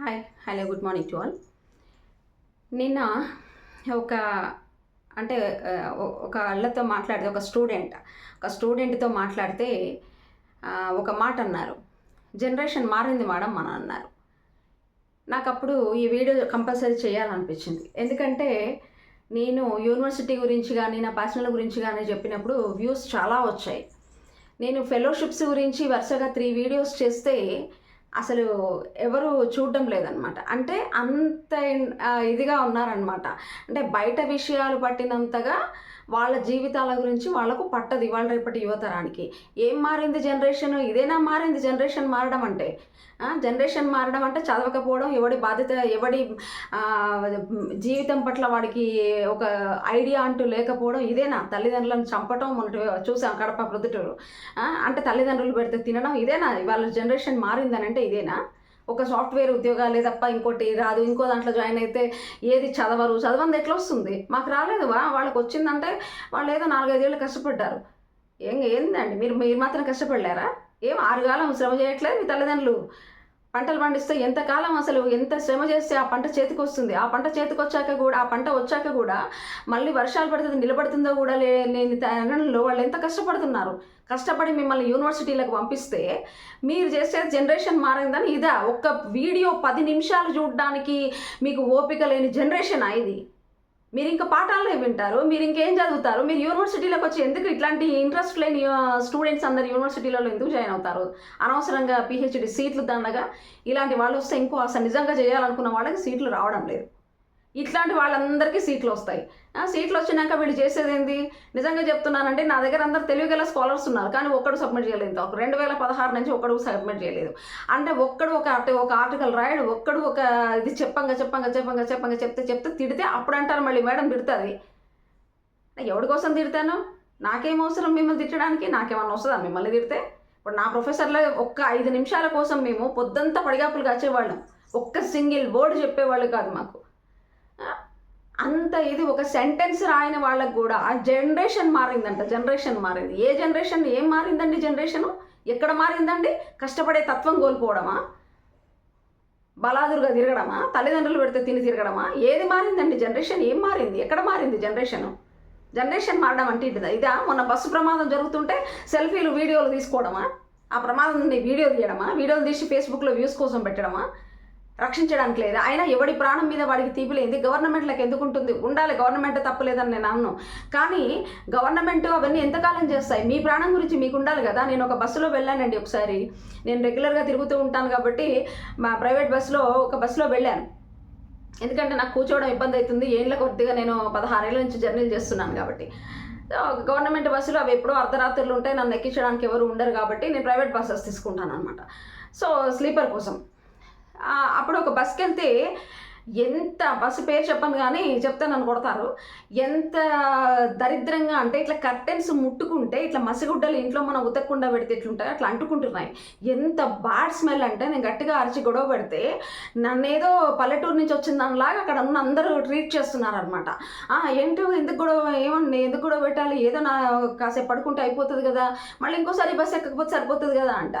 Hi hello good morning to all. నిన్న ఒక అంటే ఒక అళ్ళతో మాట్లాడితే ఒక స్టూడెంట్ ఒక స్టూడెంట్తో మాట్లాడితే ఒక మాట అన్నారు. జనరేషన్ మారింది మేడం మన అన్నారు. నాకు అప్పుడు ఈ వీడియో కంపల్సరీ చేయాలనిపించింది. ఎందుకంటే నేను యూనివర్సిటీ గురించి కానీ నా పర్సనల్ గురించి కానీ చెప్పినప్పుడు వ్యూస్ చాలా వచ్చాయి. నేను ఫెలోషిప్స్ గురించి వరుసగా త్రీ వీడియోస్ చేస్తే అసలు ఎవరు చూడడం లేదనమాట అంటే అంత ఇదిగా ఉన్నారనమాట అంటే బయట విషయాలు పట్టినంతగా వాళ్ళ జీవితాల గురించి వాళ్ళకు పట్టదు ఇవాళ రేపటి యువతరానికి. ఏం మారింది జనరేషన్ ఇదేనా మారింది జనరేషన్ మారడం అంటే? జనరేషన్ మారడం అంటే చదవకపోవడం ఎవడి బాధ్యత ఎవడి జీవితం పట్ల వాడికి ఒక ఐడియా అంటూ లేకపోవడం ఇదేనా? తల్లిదండ్రులను చంపటం మొన్నటి చూసాం కడప ప్రొద్దుటూరు. అంటే తల్లిదండ్రులు పెడితే తినడం ఇదేనా? ఇవాళ జనరేషన్ మారిందని అంటే ఇదేనా? ఒక సాఫ్ట్వేర్ ఉద్యోగాలే తప్ప ఇంకోటి రాదు. ఇంకో దాంట్లో జాయిన్ అయితే ఏది చదవరు. చదవంది ఎట్లా వస్తుంది? మాకు రాలేదు వాళ్ళకి వచ్చిందంటే వాళ్ళు ఏదో నాలుగైదేళ్ళు కష్టపడ్డారు. ఏం ఏందండి? మీరు మీరు మాత్రం కష్టపడలేరా? ఏం ఆరుగాలం శ్రమ చేయట్లేదు మీ తల్లిదండ్రులు? పంటలు పండిస్తే ఎంతకాలం అసలు ఎంత శ్రమ చేస్తే ఆ పంట చేతికి వస్తుంది ఆ పంట చేతికి వచ్చాక కూడా ఆ పంట వచ్చాక కూడా మళ్ళీ వర్షాలు పడుతుంది నిలబడుతుందో కూడా లే లేని తరుణంలో వాళ్ళు ఎంత కష్టపడుతున్నారు? కష్టపడి మిమ్మల్ని యూనివర్సిటీలకు పంపిస్తే మీరు చేసే జనరేషన్ మారిందని ఇదా? ఒక్క వీడియో పది నిమిషాలు చూడడానికి మీకు ఓపిక లేని జనరేషన్ ఇది? మీరు ఇంకా పాఠాలే వింటారు? మీరు ఇంకేం చదువుతారు? మీరు యూనివర్సిటీలోకి వచ్చి ఎందుకు ఇట్లాంటి ఇంట్రెస్ట్ లేని స్టూడెంట్స్ అందరు యూనివర్సిటీలలో ఎందుకు జాయిన్ అవుతారు? అనవసరంగా పిహెచ్డి సీట్లు దండగా ఇలాంటి వాళ్ళు వస్తే ఇంకో అసలు నిజంగా చేయాలనుకున్న వాళ్ళకి సీట్లు రావడం లేదు. ఇట్లాంటి వాళ్ళందరికీ సీట్లు వస్తాయి. ఆ, సీట్లు వచ్చినాక వీళ్ళు చేసేది ఏంది నిజంగా చెప్తున్నానంటే నా దగ్గర అందరు తెలివిగల స్కాలర్స్ ఉన్నారు కానీ ఒక్కడు సబ్మిట్ చేయలేదు ఒక రెండు వేల పదహారు నుంచి ఒక్కడు సబ్మిట్ చేయలేదు. అంటే ఒక్కడు ఒక ఒక ఆర్టికల్ రాయడు ఒక్కడు ఒక ఇది చెప్పంగా చెప్పంగా చెప్పంగా చెప్పంగా చెప్తే చెప్తే తిడితే అప్పుడు అంటారు మళ్ళీ మేడం తిడుతుంది. ఎవడి కోసం తిడతాను? నాకేం అవసరం మిమ్మల్ని తిట్టడానికి? నాకేమన్నా వస్తుందా మిమ్మల్ని తిడితే? ఇప్పుడు నా ప్రొఫెసర్లో ఒక్క ఐదు నిమిషాల కోసం మేము పొద్దంతా పడిగాపులు కాచేవాళ్ళం. ఒక్క సింగిల్ వర్డ్ చెప్పేవాళ్ళు కాదు మాకు. అంత ఇది ఒక సెంటెన్స్ రాయని వాళ్ళకు కూడా ఆ జనరేషన్ మారిందంట జనరేషన్ మారింది. ఏ జనరేషన్ ఏం మారిందండి జనరేషను ఎక్కడ మారిందండి? కష్టపడే తత్వం కోల్పోవడమా? బలాదురుగా తిరగడమా? తల్లిదండ్రులు పెడితే తిని తిరగడమా? ఏది మారిందండి జనరేషన్ ఏం మారింది? ఎక్కడ మారింది జనరేషన్ జనరేషన్ మారడం అంటే ఇదా ఇదా? మొన్న బస్సు ప్రమాదం జరుగుతుంటే సెల్ఫీలు వీడియోలు తీసుకోవడమా? ఆ ప్రమాదం నుండి వీడియో తీయడమా? వీడియోలు తీసి ఫేస్బుక్లో వ్యూస్ కోసం పెట్టడమా? రక్షించడానికి లేదా? అయినా ఎవడి ప్రాణం మీద వాడికి తీపిలేంది గవర్నమెంట్లకు ఎందుకు ఉంటుంది ఉండాలి గవర్నమెంట్ తప్పలేదని నేను అన్ను కానీ గవర్నమెంట్ అవన్నీ ఎంతకాలం చేస్తాయి? మీ ప్రాణం గురించి మీకు ఉండాలి కదా? నేను ఒక బస్సులో వెళ్ళానండి ఒకసారి. నేను రెగ్యులర్గా తిరుగుతూ ఉంటాను కాబట్టి మా ప్రైవేట్ బస్సులో ఒక బస్సులో వెళ్ళాను. ఎందుకంటే నాకు కూర్చోవడం ఇబ్బంది అవుతుంది. ఏళ్ళ కొద్దిగా నేను పదహారేళ్ళ నుంచి జర్నీలు చేస్తున్నాను కాబట్టి. గవర్నమెంట్ బస్సులు అవి ఎప్పుడో అర్ధరాత్రులు ఉంటాయి. నన్ను ఎక్కించడానికి ఎవరు ఉండరు కాబట్టి నేను ప్రైవేట్ బస్సెస్ తీసుకుంటాను అనమాట సో స్లీపర్ కోసం. ఒక బస్కి వెళ్తే ఎంత బస్సు పేరు చెప్పను కానీ చెప్తే నన్ను కొడతారు. ఎంత దరిద్రంగా అంటే ఇట్లా కర్టెన్స్ ముట్టుకుంటే ఇట్లా మసిగుడ్డలు ఇంట్లో మనం ఉతకకుండా పెడితే ఇట్లుంటాయి అట్లా అంటుకుంటున్నాయి. ఎంత బ్యాడ్ స్మెల్ అంటే నేను గట్టిగా అరిచి గొడవ పెడితే నన్నేదో పల్లెటూరు నుంచి వచ్చిన దానిలాగా అక్కడ ఉన్న అందరూ ట్రీట్ చేస్తున్నారు అనమాట ఏంటో ఎందుకు గొడవ? ఏమన్నా ఎందుకు గొడవ పెట్టాలి? ఏదో నా కాసేపు పడుకుంటే అయిపోతుంది కదా. మళ్ళీ ఇంకోసారి బస్సు ఎక్కకపోతే సరిపోతుంది కదా అంట.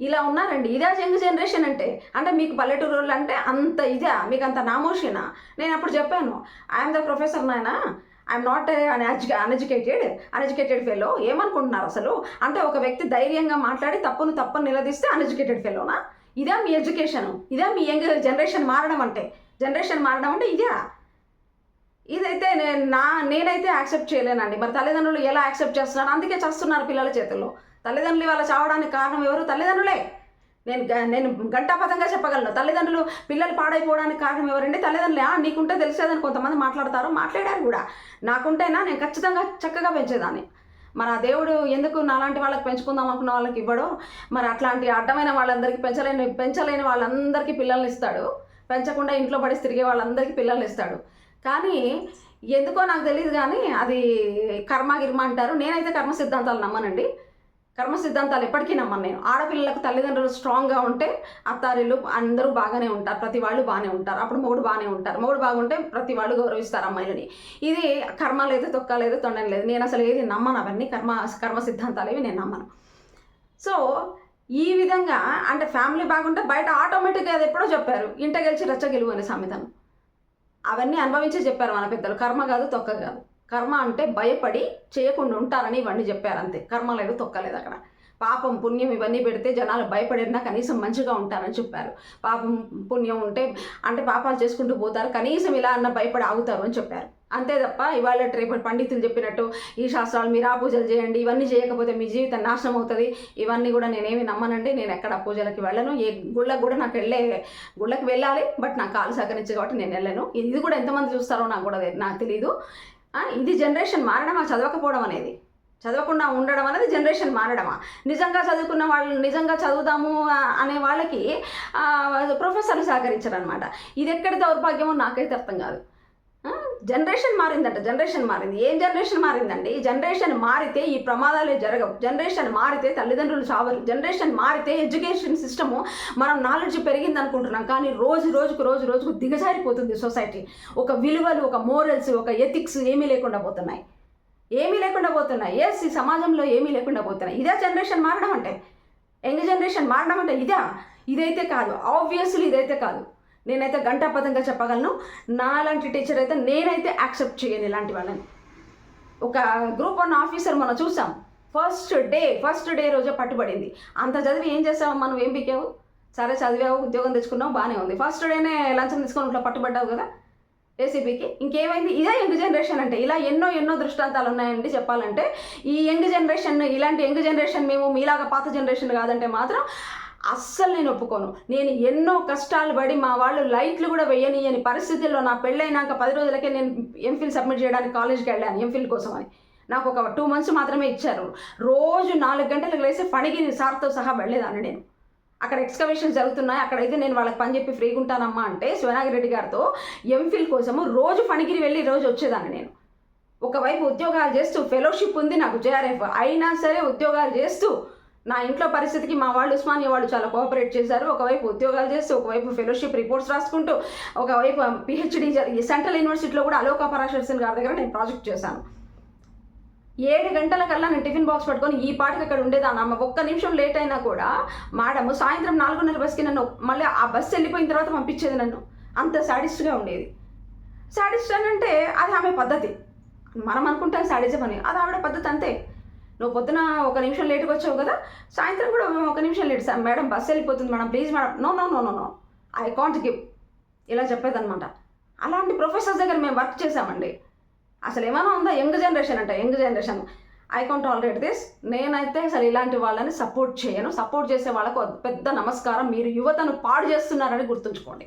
ఇలా ఉన్నారండి. ఇదే యంగ్ జనరేషన్ అంటే అంటే మీకు పల్లెటూరు అంటే అంత ఇదే? మీకు అంత నామోషినా? నేను అప్పుడు చెప్పాను ఐఎమ్ ద ప్రొఫెసర్ నాయన. I'm not uneducated uneducated fellow. ఏమనుకుంటున్నారు అసలు? అంటే ఒక వ్యక్తి ధైర్యంగా మాట్లాడి తప్పును తప్పును నిలదీస్తే అన్ఎడ్యుకేటెడ్ ఫెలోనా? ఇదే మీ ఎడ్యుకేషన్ ఇదే మీ యంగ్ జనరేషన్ మారడం అంటే. జనరేషన్ మారడం అంటే ఇదే. ఇదైతే నేను నా నేనైతే యాక్సెప్ట్ చేయలేనండి. మరి తల్లిదండ్రులు ఎలా యాక్సెప్ట్ చేస్తున్నారు? అందుకే చేస్తున్నారు పిల్లల చేతుల్లో. తల్లిదండ్రులు వాళ్ళ చావడానికి కారణం ఎవరు? తల్లిదండ్రులే. నేను గ- నేను గంటాపథంగా చెప్పగలను. తల్లిదండ్రులు పిల్లలు పాడైపోవడానికి కారణం ఎవరండి? తల్లిదండ్రులే. నీకుంటే తెలిసేదని కొంతమంది మాట్లాడతారు మాట్లాడారు కూడా. నాకుంటేనా? నేను ఖచ్చితంగా చక్కగా పెంచేదాన్ని. మరి ఆ దేవుడు ఎందుకు నాలాంటి వాళ్ళకి పెంచుకుందాం అనుకున్న వాళ్ళకి ఇవ్వడో? మరి అట్లాంటి అడ్డమైన వాళ్ళందరికీ పెంచలేని పెంచలేని వాళ్ళందరికీ పిల్లల్ని ఇస్తాడు. పెంచకుండా ఇంట్లో పడి తిరిగే వాళ్ళందరికీ పిల్లల్ని ఇస్తాడు. కానీ ఎందుకో నాకు తెలియదు కానీ అది కర్మ గిర్మ అంటారు. నేనైతే కర్మ సిద్ధాంతాలు నమ్మనండి. కర్మ సిద్ధాంతాలు ఎప్పటికీ నమ్మను నేను. ఆడపిల్లలకు తల్లిదండ్రులు స్ట్రాంగ్గా ఉంటే అత్తారిల్లు అందరూ బాగానే ఉంటారు. ప్రతి వాళ్ళు బాగానే ఉంటారు. అప్పుడు మొగుడు బాగానే ఉంటారు. మొగుడు బాగుంటే ప్రతి వాళ్ళు గౌరవిస్తారు అమ్మాయిలని. ఇది కర్మ లేదు తొక్క లేదు తొండం లేదు. నేను అసలు ఏది నమ్మను అవన్నీ. కర్మ కర్మ సిద్ధాంతాలు ఇవి నేను నమ్మను. సో ఈ విధంగా అంటే ఫ్యామిలీ బాగుంటే బయట ఆటోమేటిక్గా అది ఎప్పుడో చెప్పారు. ఇంట గెలిచి రచ్చ గెలువు అనే సామెతను. అవన్నీ అనుభవించే చెప్పారు మన పెద్దలు. కర్మ కాదు తొక్క కాదు. కర్మ అంటే భయపడి చేయకుండా ఉంటారని ఇవన్నీ చెప్పారు అంతే. కర్మ లేదు అక్కడ. పాపం పుణ్యం ఇవన్నీ పెడితే జనాలు భయపడినా కనీసం మంచిగా ఉంటారని చెప్పారు. పాపం పుణ్యం ఉంటే అంటే పాపాలు చేసుకుంటూ పోతారు కనీసం ఇలా అన్న భయపడి ఆగుతారు అని చెప్పారు. అంతే తప్ప ఇవాళ రేపటి పండితులు చెప్పినట్టు ఈ శాస్త్రాలు మీరు ఆ పూజలు చేయండి ఇవన్నీ చేయకపోతే మీ జీవితం నాశనం అవుతుంది. ఇవన్నీ కూడా నేనేమి నమ్మనండి. నేను ఎక్కడ పూజలకి వెళ్ళను. ఏ గుళ్ళకు కూడా నాకు వెళ్ళే గుళ్ళకి వెళ్ళాలి బట్ నాకు కాలు సహకరించదు కాబట్టి నేను వెళ్ళను. ఇది కూడా ఎంతమంది చూస్తారో నాకు కూడా నాకు తెలియదు ఇది జనరేషన్ మారడమా చదవకపోవడం అనేది? చదవకుండా ఉండడం అనేది జనరేషన్ మారడమా? నిజంగా చదువుకున్న వాళ్ళు నిజంగా చదువుదాము అనే వాళ్ళకి ప్రొఫెసర్లు సహకరించారు అనమాట ఇది ఎక్కడి దౌర్భాగ్యమో నాకైతే అర్థం కాదు. జనరేషన్ మారిందంట జనరేషన్ మారింది. ఏం జనరేషన్ మారిందండి? జనరేషన్ మారితే ఈ ప్రమాదాలే జరగవు. జనరేషన్ మారితే తల్లిదండ్రులు చావరు. జనరేషన్ మారితే ఎడ్యుకేషన్ సిస్టము మనం నాలెడ్జ్ పెరిగింది అనుకుంటున్నాం కానీ రోజు రోజుకు రోజు రోజుకు దిగజారిపోతుంది సొసైటీ. ఒక విలువలు ఒక మోరల్స్ ఒక ఎథిక్స్ ఏమీ లేకుండా పోతున్నాయి. ఏమీ లేకుండా పోతున్నాయి. ఎస్ ఈ సమాజంలో ఏమీ లేకుండా పోతున్నాయి. ఇదే జనరేషన్ మారడం అంటే. యంగ్ జనరేషన్ మారడం అంటే ఇదా? ఇదైతే కాదు. ఆబ్వియస్లీ ఇదైతే కాదు. నేనైతే గంటాపదంగా చెప్పగలను. నాలాంటి టీచర్ అయితే నేనైతే యాక్సెప్ట్ చేయను ఇలాంటి వాళ్ళని. ఒక గ్రూప్ వన్ ఆఫీసర్ మనం చూసాం. ఫస్ట్ డే ఫస్ట్ డే రోజే పట్టుబడింది. అంత చదివి ఏం చేసావు మనం ఏం పీకావు సరే చదివావు ఉద్యోగం తెచ్చుకున్నావు బాగానే ఉంది. ఫస్ట్ డేనే లంచం తీసుకొని ఇట్లా పట్టుబడ్డావు కదా? ఏసీబీకి ఇంకేమైంది? ఇదే యంగ్ జనరేషన్ అంటే ఇలా ఎన్నో ఎన్నో దృష్టాంతాలు ఉన్నాయండి చెప్పాలంటే. ఈ యంగ్ జనరేషన్ ఇలాంటి యంగ్ జనరేషన్ మేము మీలాగా పాత జనరేషన్ కాదంటే మాత్రం అస్సలు నేను ఒప్పుకోను. నేను ఎన్నో కష్టాలు పడి మా వాళ్ళు లైట్లు కూడా వేయనియని పరిస్థితుల్లో నా పెళ్ళైనాక పది రోజులకే నేను ఎంఫిల్ సబ్మిట్ చేయడానికి కాలేజ్కి వెళ్ళాను ఎంఫిల్ కోసం అని నాకు ఒక టూ మంత్స్ మాత్రమే ఇచ్చారు. రోజు నాలుగు గంటలకు లేసి పనికి సార్తో సహా వెళ్ళేదాన్ని నేను. అక్కడ ఎక్స్కవేషన్ జరుగుతున్నాయి. అక్కడైతే నేను వాళ్ళకి పని చెప్పి ఫ్రీగా ఉంటానమ్మా అంటే శివనాగిరెడ్డి గారితో ఎంఫిల్ కోసము రోజు పనికిరి వెళ్ళి రోజు వచ్చేదాన్ని నేను. ఒకవైపు ఉద్యోగాలు చేస్తూ ఫెలోషిప్ ఉంది నాకు జేఆర్ఎఫ్ అయినా సరే ఉద్యోగాలు చేస్తూ నా ఇంట్లో పరిస్థితికి మా వాళ్ళు ఉస్మానియా వాళ్ళు చాలా కోఆపరేట్ చేశారు. ఒకవైపు ఉద్యోగాలు చేస్తూ ఒకవైపు ఫెలోషిప్ రిపోర్ట్స్ రాసుకుంటూ ఒకవైపు పిహెచ్డీ సెంట్రల్ యూనివర్సిటీలో కూడా అలోకా పరాశర్సన్ గారి దగ్గర నేను ప్రాజెక్ట్ చేశాను. ఏడు గంటల కల్లా నేను టిఫిన్ బాక్స్ పట్టుకొని ఈ పాటకి అక్కడ ఉండేదాన్ని. ఒక్క నిమిషం లేట్ అయినా కూడా మేడం సాయంత్రం నాలుగున్నర బస్కి నన్ను మళ్ళీ ఆ బస్సు వెళ్ళిపోయిన తర్వాత పంపించేది నన్ను. అంత సాడిస్ట్గా ఉండేది. సాడిస్ట్ అని అంటే అది ఆమె పద్ధతి. మనం అనుకుంటాం సాడిజం అని. అది ఆవిడ పద్ధతి అంతే. నువ్వు పొద్దున ఒక నిమిషం లేట్గా వచ్చావు కదా సాయంత్రం కూడా ఒక నిమిషం లేట్ సార్ మేడం బస్సు వెళ్ళిపోతుంది madam please madam. No no no no no I can't give ఇలా చెప్పేదన్నమాట. అలాంటి ప్రొఫెసర్స్ దగ్గర మేము వర్క్ చేసామండి అసలు ఏమైనా ఉందా? యంగ్ జనరేషన్ అంట young generation I can't already this నేనైతే అసలు ఇలాంటి వాళ్ళని సపోర్ట్ చేయను. సపోర్ట్ చేసే వాళ్ళకు పెద్ద నమస్కారం. మీరు యువతను పాడు చేస్తున్నారని గుర్తుంచుకోండి.